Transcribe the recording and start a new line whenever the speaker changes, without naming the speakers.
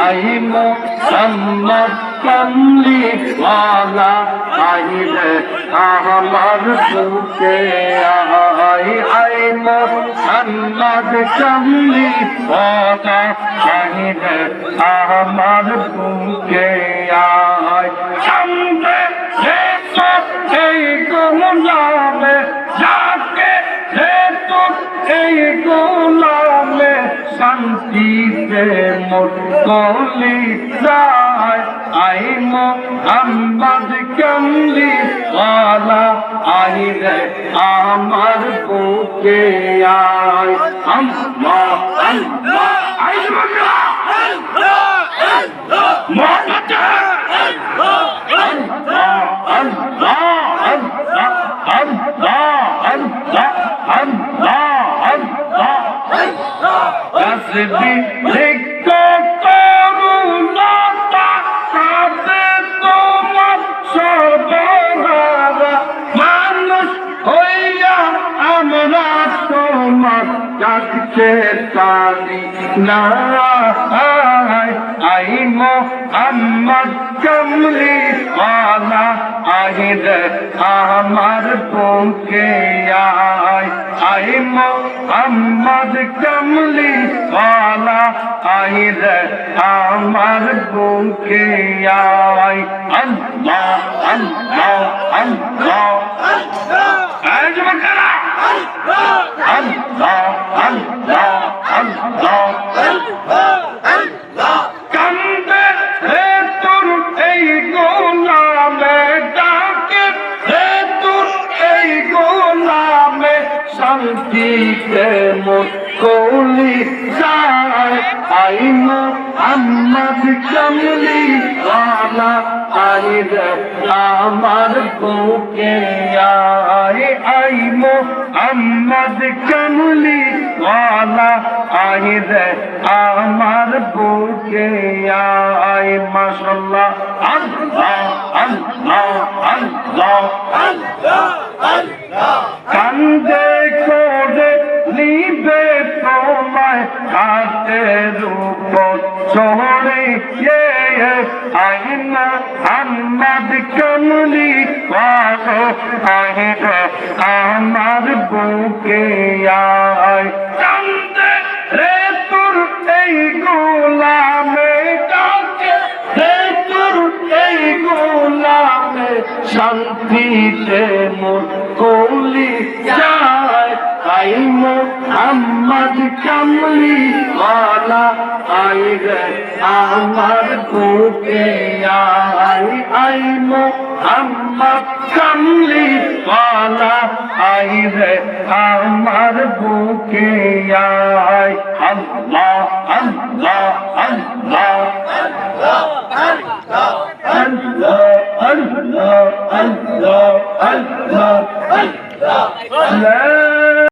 I Mohammad কমলি ওয়ালা আইলে আমার বুকে আই আই মোহাম্মদ কমলি ওয়ালা আইলে আমার বুকে আই যাকে হে তো শান্তিতে মোট কলি যায়। আই মোহাম্মদ কমলি ওয়ালা আই রে আমার বুকে আয়। আম্মা আম্মা আই বকরা মোহাম্মদ মানুষ হইয়া আমরা ডাকতে পারি না আই মোহাম্মদ কমলি ওয়ালা আহিদ আমার বুকে আয়। আই মোহাম্মদ কমলি ওয়ালা আহিদ আমার বুকে আয় আল্লাহ আল্লাহ আল্লাহ। আজ বকরা আল্লাহ আল্লাহ আল্লাহ। কান্দে শান্তিতে মোর কৌলি যায়, আই মোহাম্মদ কমলি ওয়ালা আই রে আমার বুকে আয়, আই মোহাম্মদ কমলি ওয়ালা আই রে আমার বুকে আয় মাশাল্লাহ আল্লাহ আল্লাহ আল্লাহ। কান্দে নিবে তোমায় হাতের উপর। চড়ে আইনা, আহমদ কমলি পাগো আহিরে আমার বুকে রে তোর এই গোলামে গোলামে, শান্তিতে মোর যায় আই মোহাম্মদ কামলি ওয়ালা আই রে আমার বুকে আই আই মোহাম্মদ কামলি ওয়ালা আই রে আমার বুকে আয় আল্লাহ আল্লাহ আল্লাহ আল্লাহ আল্লাহ আল্লাহ আল্লাহ لا